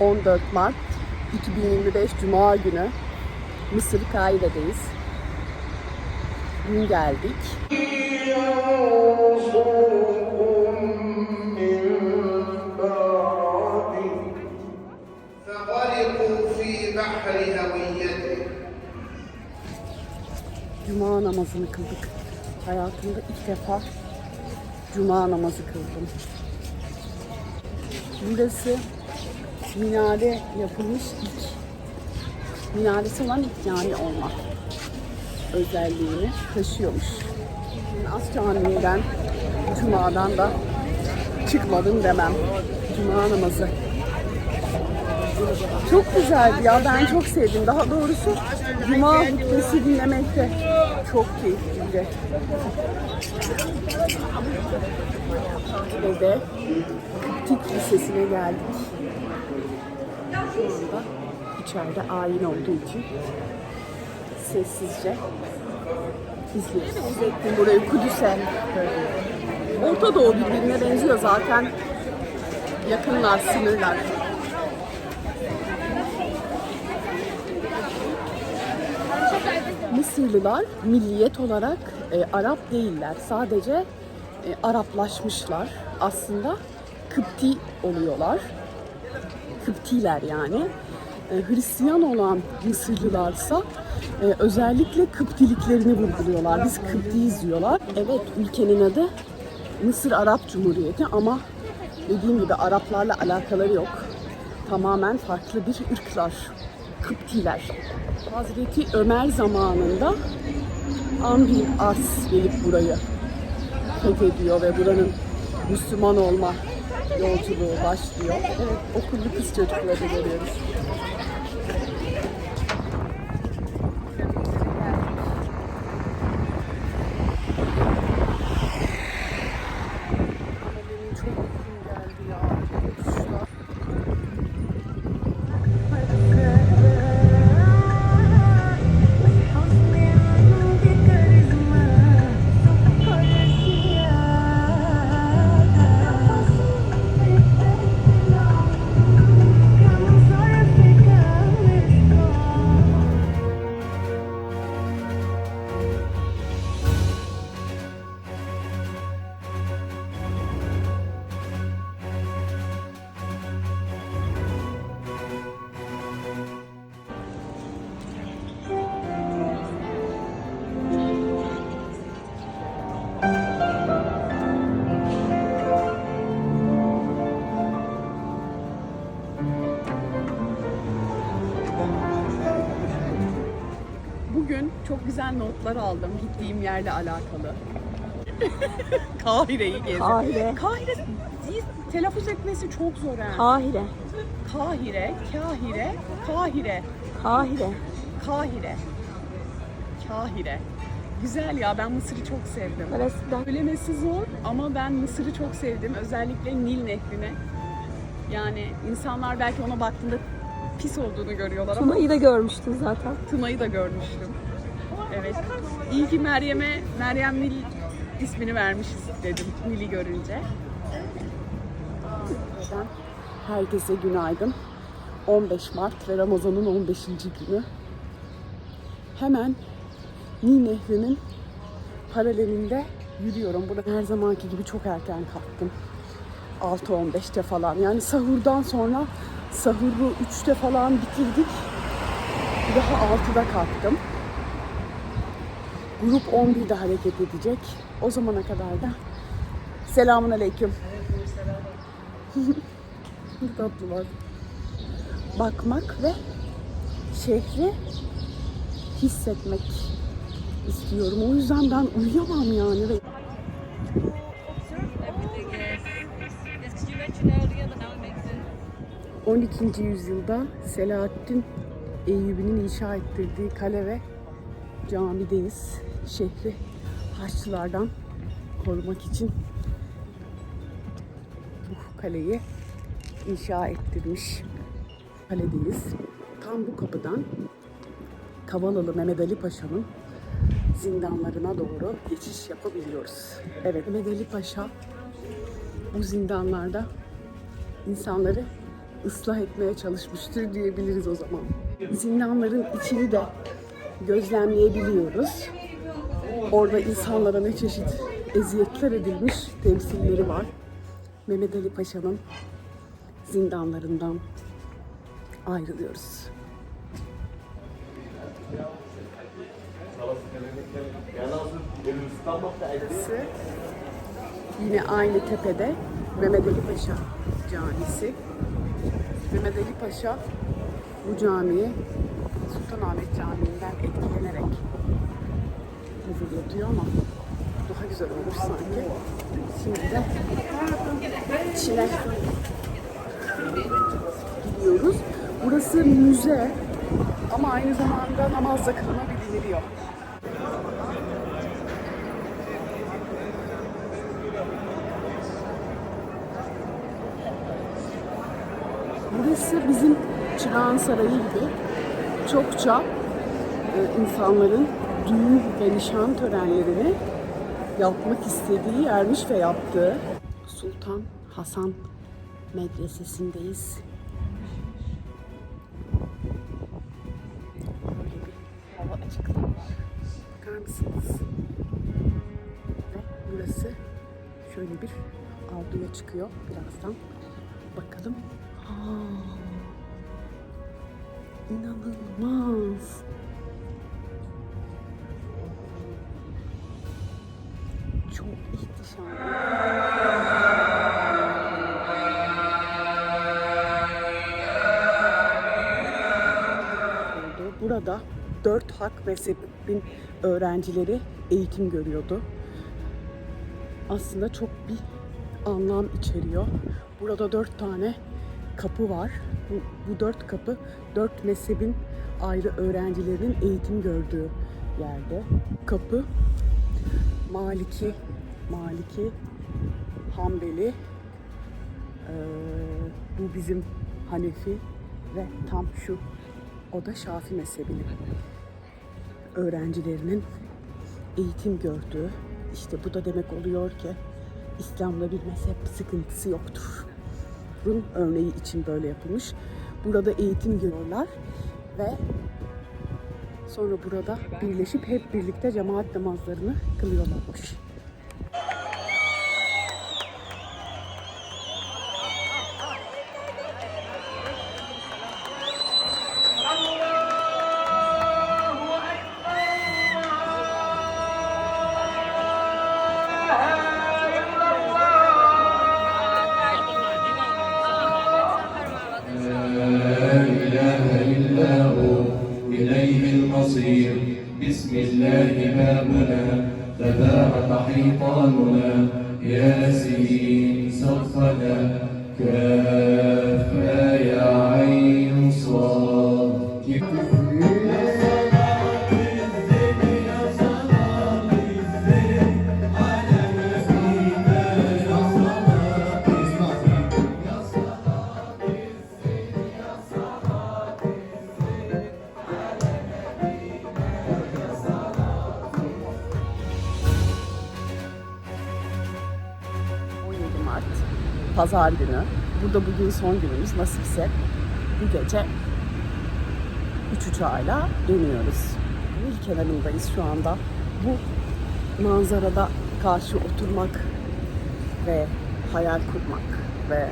14 Mart 2025 Cuma günü Mısır Kaire'deyiz. Dün geldik. Cuma namazını kıldık. Hayatımda ilk defa Cuma namazı kıldım. Burası minare yapılmış ilk minaresi olan ilk cami olma özelliğini taşıyormuş. Az caminden, Cuma'dan da çıkmadım demem. Cuma namazı. Çok güzeldi ya ben çok sevdim. Daha doğrusu Cuma hutbesi dinlemekte çok keyifliydi. Ve de Kıptik Lisesi'ne geldik. Şu anda içeride ayin olduğu için sessizce izliyoruz. Benzettim burayı Kudüs'e. Orta Doğu birbirine benziyor zaten. Yakınlar, sınırlar. Mısırlılar milliyet olarak e, Arap değiller. Sadece e, Araplaşmışlar. Aslında Kıpti oluyorlar. Kıptiler yani. E, Hristiyan olan Mısırlılarsa e, özellikle Kıptiliklerini vurguluyorlar. Biz Kıptiyiz diyorlar. Evet ülkenin adı Mısır Arap Cumhuriyeti ama dediğim gibi Araplarla alakaları yok. Tamamen farklı bir ırklar. Kıptiler. Hazreti Ömer zamanında Amr As gelip burayı fethediyor ve buranın Müslüman olma yolculuğu başlıyor. Evet, okullu kız çocukları görüyoruz. Bugün çok güzel notlar aldım gittiğim yerle alakalı. Kahire'yi gezdim. Kahire. Kahire telaffuz etmesi çok zor yani. Kahire. Kahire, Kahire, Kahire, Kahire. Kahire. Kahire. Güzel ya ben Mısır'ı çok sevdim. Neresinden? Söylemesi zor ama ben Mısır'ı çok sevdim. Özellikle Nil Nehri'ni. Yani insanlar belki ona baktığında pis olduğunu görüyorlar ama Tuna'yı da görmüştün zaten. Tuna'yı da görmüştüm. Evet. İyi ki Meryem'e Meryem Nil ismini vermişiz dedim Nil'i görünce. Herkese günaydın. 15 Mart ve Ramazan'ın 15. günü. Hemen Nil Nehri'nin paralelinde yürüyorum. Burada her zamanki gibi çok erken kalktım. 6.15'te falan. Yani sahurdan sonra sahuru 3'te falan bitirdik. Daha 6'da kalktım. Grup 11'de hareket edecek. O zamana kadar da selamun aleyküm. Ne tatlılar. Bakmak ve şehri hissetmek istiyorum. O yüzden ben uyuyamam yani. Ve everything is. Yes, because you mentioned earlier that now it makes sense. 12. yüzyılda Selahaddin Eyyubi'nin inşa ettirdiği kale ve camideyiz. Şehri Haçlılardan korumak için bu kaleyi inşa ettirmiş kaledeyiz. Tam bu kapıdan Kavalalı Mehmet Ali Paşa'nın zindanlarına doğru geçiş yapabiliyoruz. Evet Mehmet Ali Paşa bu zindanlarda insanları ıslah etmeye çalışmıştır diyebiliriz o zaman. Zindanların içini de gözlemleyebiliyoruz. Orada insanlara ne çeşit eziyetler edilmiş temsilleri var. Mehmet Ali Paşa'nın zindanlarından ayrılıyoruz. Burası yine aynı tepede Mehmet Ali Paşa Camisi. Mehmet Ali Paşa bu camiyi Sultanahmet Camii'nden etkilenerek hazırlatıyor ama daha güzel olmuş sanki. Şimdi de içine gidiyoruz. Burası müze ama aynı zamanda namaz da kılınabiliyor. Burası bizim Çırağan Sarayı gibi çokça e, insanların düğün ve nişan törenlerini yapmak istediği, ermiş ve yaptığı Sultan Hasan Medresesi'ndeyiz. Böyle bir hava açıklamış. Bakar mısınız? Ve burası şöyle bir avluya çıkıyor birazdan. Bakalım. Aa, inanılmaz. Çok ihtişam. oldu. Burada dört hak mezhebin öğrencileri eğitim görüyordu. Aslında çok bir anlam içeriyor. Burada dört tane kapı var. Bu, bu dört kapı dört mezhebin ayrı öğrencilerinin eğitim gördüğü yerde. Kapı Maliki, Maliki, Hanbeli, ee, bu bizim Hanefi ve tam şu o da Şafi mezhebinin öğrencilerinin eğitim gördüğü. İşte bu da demek oluyor ki İslam'da bir mezhep sıkıntısı yoktur. Bunun örneği için böyle yapılmış. Burada eğitim görüyorlar ve sonra burada birleşip hep birlikte cemaat namazlarını kılıyorlarmış. المصير. بسم الله بابنا تبارك حيطاننا. ياسين سقفنا كافا يا Pazar günü. Burada bugün son günümüz nasipse bu gece üç uçağıyla dönüyoruz. Nil kenarındayız şu anda. Bu manzarada karşı oturmak ve hayal kurmak ve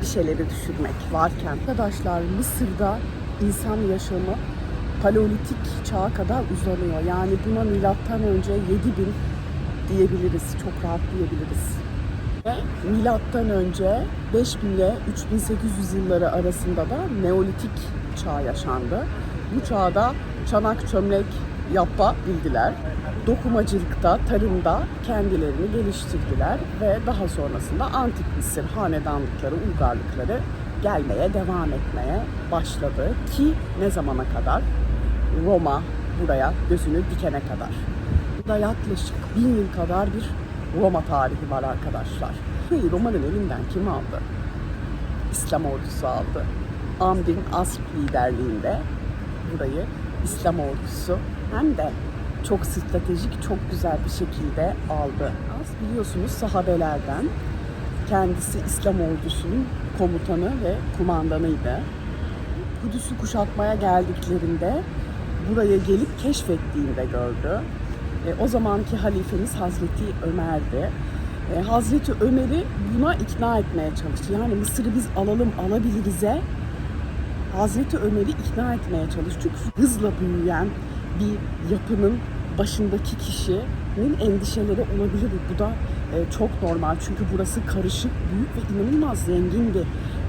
bir şeyleri düşünmek varken arkadaşlar Mısır'da insan yaşamı paleolitik çağa kadar uzanıyor. Yani buna milattan önce 7000 diyebiliriz. Çok rahat diyebiliriz. Milattan önce 5000 ile 3800 yılları arasında da Neolitik çağ yaşandı. Bu çağda çanak çömlek yapabildiler. Dokumacılıkta, tarımda kendilerini geliştirdiler ve daha sonrasında Antik Mısır hanedanlıkları, uygarlıkları gelmeye, devam etmeye başladı. Ki ne zamana kadar? Roma buraya gözünü dikene kadar. Burada yaklaşık bin yıl kadar bir Roma tarihi var arkadaşlar. Burayı Roma'nın elinden kim aldı? İslam ordusu aldı. Amr bin Asr liderliğinde burayı İslam ordusu hem de çok stratejik, çok güzel bir şekilde aldı. Az biliyorsunuz sahabelerden Kendisi İslam ordusunun komutanı ve kumandanıydı. Kudüs'ü kuşatmaya geldiklerinde buraya gelip keşfettiğinde gördü. E, o zamanki halifemiz Hazreti Ömer'di. E, Hazreti Ömer'i buna ikna etmeye çalıştı. Yani Mısır'ı biz alalım alabiliriz'e Hazreti Ömer'i ikna etmeye çalıştı. Çünkü hızla büyüyen bir yapının başındaki kişinin endişeleri olabilir. Bu da e, çok normal. Çünkü burası karışık, büyük ve inanılmaz zengin bir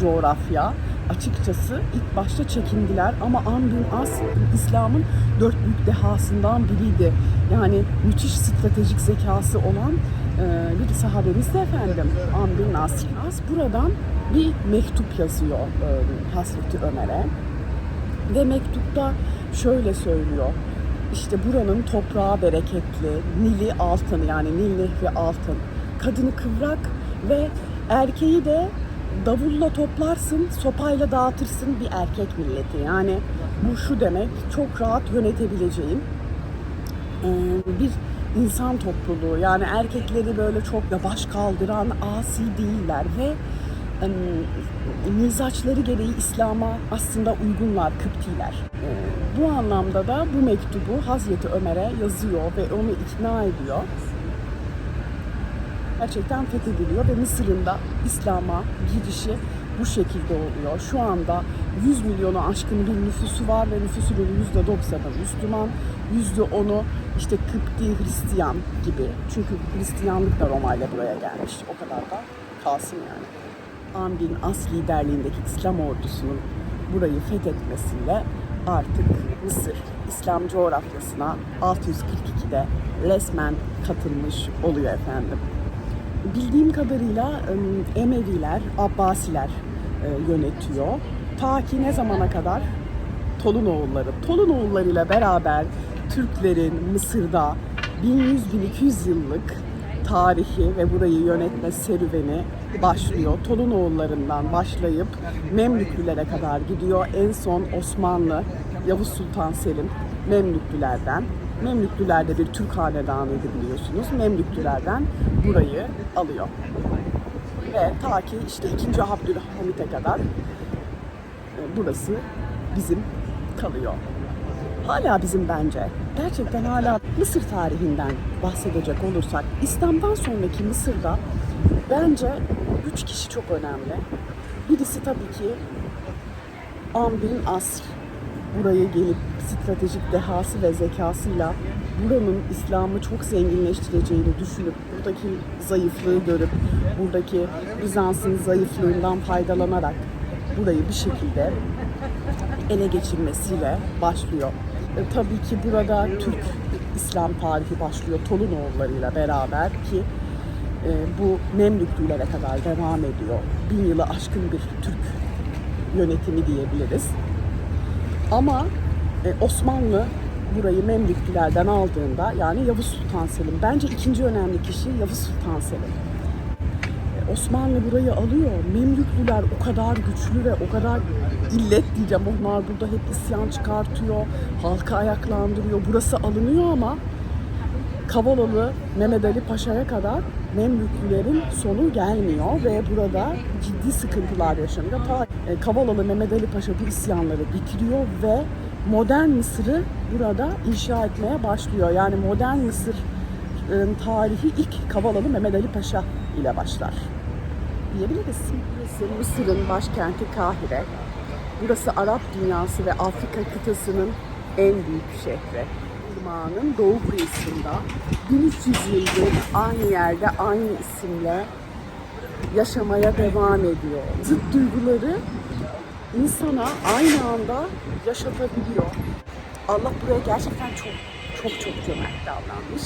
coğrafya. Açıkçası ilk başta çekindiler ama bin As İslam'ın dört büyük dehasından biriydi. Yani müthiş stratejik zekası olan e, bir sahabemiz de efendim bin As. As buradan bir mektup yazıyor e, Hazreti Ömer'e ve mektupta şöyle söylüyor. İşte buranın toprağı bereketli, Nili altın yani Nil Nehri altın, kadını kıvrak ve erkeği de davulla toplarsın, sopayla dağıtırsın bir erkek milleti. Yani bu şu demek, çok rahat yönetebileceğin bir insan topluluğu. Yani erkekleri böyle çok yavaş kaldıran asi değiller ve mizaçları gereği İslam'a aslında uygunlar Kıptiler. Bu anlamda da bu mektubu Hazreti Ömer'e yazıyor ve onu ikna ediyor. Gerçekten fethediliyor ve Mısır'ın da İslam'a girişi bu şekilde oluyor. Şu anda 100 milyonu aşkın bir nüfusu var ve nüfusunun %90'ı Müslüman, %10'u işte Kıpti Hristiyan gibi. Çünkü Hristiyanlık da Roma buraya gelmiş. O kadar da kalsın yani. Amr bin As liderliğindeki İslam ordusunun burayı fethetmesiyle artık Mısır İslam coğrafyasına 642'de resmen katılmış oluyor efendim. Bildiğim kadarıyla em, Emeviler, Abbasiler e, yönetiyor. Ta ki ne zamana kadar? Tolunoğulları. Tolunoğullarıyla beraber Türklerin Mısır'da 1100-1200 yıllık tarihi ve burayı yönetme serüveni başlıyor. Tolunoğullarından başlayıp Memlüklülere kadar gidiyor. En son Osmanlı, Yavuz Sultan Selim Memlüklülerden Memlüklüler de bir Türk hanedanıydı biliyorsunuz. Memlüklülerden burayı alıyor. Ve ta ki işte 2. Abdülhamit'e kadar e, burası bizim kalıyor. Hala bizim bence. Gerçekten hala Mısır tarihinden bahsedecek olursak İslam'dan sonraki Mısır'da bence üç kişi çok önemli. Birisi tabii ki Amr bin Asr buraya gelip stratejik dehası ve zekasıyla buranın İslam'ı çok zenginleştireceğini düşünüp buradaki zayıflığı görüp buradaki Bizans'ın zayıflığından faydalanarak burayı bir şekilde ele geçirmesiyle başlıyor. E, tabii ki burada Türk İslam tarihi başlıyor Tolunoğullarıyla beraber ki e, bu Memlüklülere kadar devam ediyor. Bin yılı aşkın bir Türk yönetimi diyebiliriz. Ama e, Osmanlı burayı Memlüklülerden aldığında yani Yavuz Sultan Selim bence ikinci önemli kişi Yavuz Sultan Selim. E, Osmanlı burayı alıyor. Memlüklüler o kadar güçlü ve o kadar illet diyeceğim. Onlar burada hep isyan çıkartıyor, halkı ayaklandırıyor. Burası alınıyor ama Kavalalı Mehmet Ali Paşa'ya kadar Memlüklülerin sonu gelmiyor ve burada ciddi sıkıntılar yaşanıyor. Ta e, Kavalalı Mehmet Ali Paşa bu isyanları bitiriyor ve modern Mısır'ı burada inşa etmeye başlıyor. Yani modern Mısır'ın tarihi ilk Kavalalı Mehmet Ali Paşa ile başlar diyebiliriz. Burası Mısır'ın başkenti Kahire. Burası Arap dünyası ve Afrika kıtasının en büyük şehri. Irmağı'nın doğu kıyısında 1300 yıldır aynı yerde aynı isimle yaşamaya devam ediyor. Zıt duyguları insana aynı anda yaşatabiliyor. Allah buraya gerçekten çok çok çok cömert davranmış.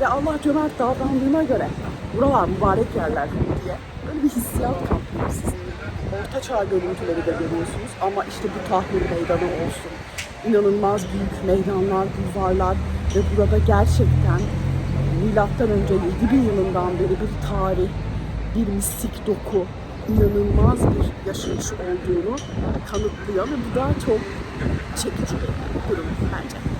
Ve Allah cömert davrandığına göre buralar mübarek yerler diye böyle bir hissiyat kaplıyor sizi. Orta çağ görüntüleri de görüyorsunuz ama işte bu tahmin meydanı olsun. İnanılmaz büyük meydanlar, bulvarlar ve burada gerçekten milattan önce 7000 yılından beri bir tarih, bir mistik doku, inanılmaz bir yaşayış olduğunu kanıtlıyor ve bu da çok çekici bir durum bence.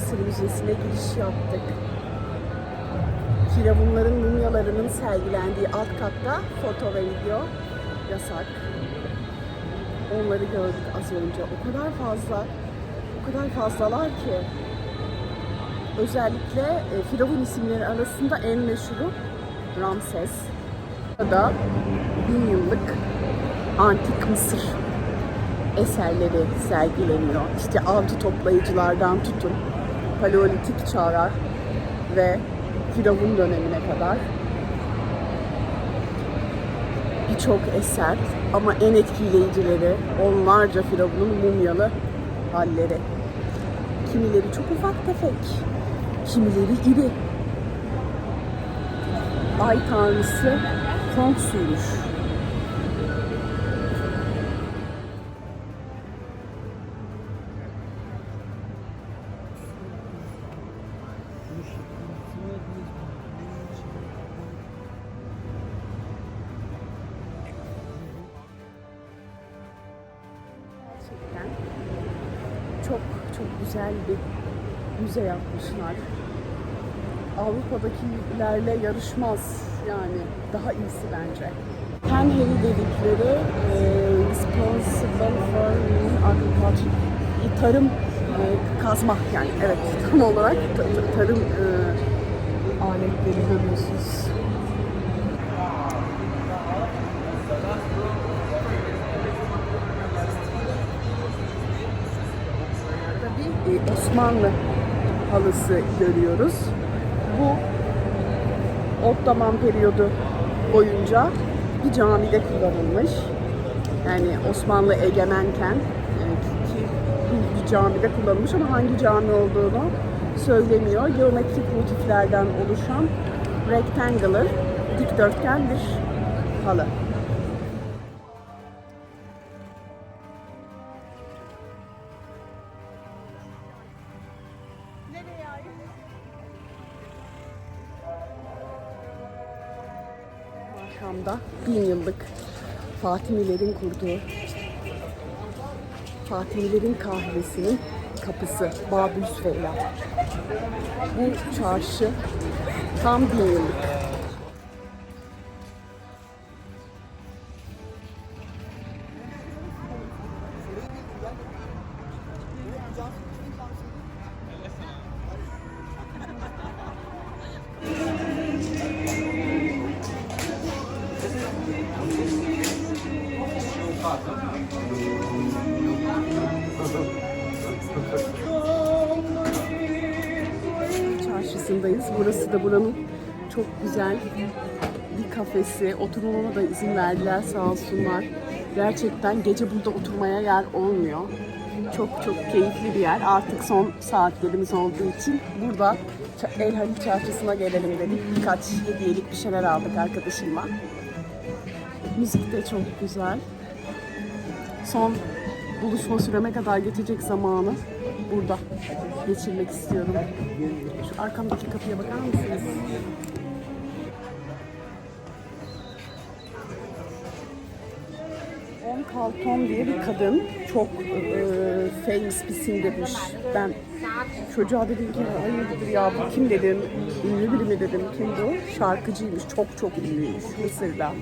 Mısır Müzesi'ne giriş yaptık. Firavunların mumyalarının sergilendiği alt katta foto ve video yasak. Onları gördük az önce. O kadar fazla, o kadar fazlalar ki. Özellikle e, Firavun isimleri arasında en meşhuru Ramses. Burada bin yıllık antik Mısır eserleri sergileniyor. İşte avcı toplayıcılardan tutun, paleolitik çağlar ve Firavun dönemine kadar birçok eser ama en etkileyicileri onlarca Firavun'un mumyalı halleri. Kimileri çok ufak tefek, kimileri iri. Ay tanrısı Khonsu'ymuş. Yapmışlar. Avrupa'dakilerle yarışmaz yani daha iyisi bence. Penheli dedikleri e, responsible for agriculture tarım e, kazma yani evet tam olarak ta- ta- tarım e, aletleri görüyorsunuz. e, Osmanlı halısı görüyoruz. Bu Ottoman periyodu boyunca bir camide kullanılmış. Yani Osmanlı egemenken bir camide kullanılmış ama hangi cami olduğunu söylemiyor. Geometrik motiflerden oluşan rectangular, dikdörtgen bir halı. Fatimilerin kurduğu Fatimilerin kahvesinin kapısı Babül Süveyla. Bu çarşı tam bin yıllık. Kafesi. Oturmama da izin verdiler sağ olsunlar. Gerçekten gece burada oturmaya yer olmuyor. Çok çok keyifli bir yer. Artık son saatlerimiz olduğu için burada El Halil Çarşısı'na gelelim dedik. Birkaç hediyelik bir şeyler aldık arkadaşımla. Müzik de çok güzel. Son buluşma süreme kadar geçecek zamanı burada geçirmek istiyorum. Şu arkamdaki kapıya bakar mısınız? Palton diye bir kadın. Çok e, famous bir singermiş. Ben çocuğa dedim ki hayırdır ya bu kim dedim. Ünlü biri mi dedim. Kim bu? Şarkıcıymış. Çok çok ünlüymüş Mısır'da.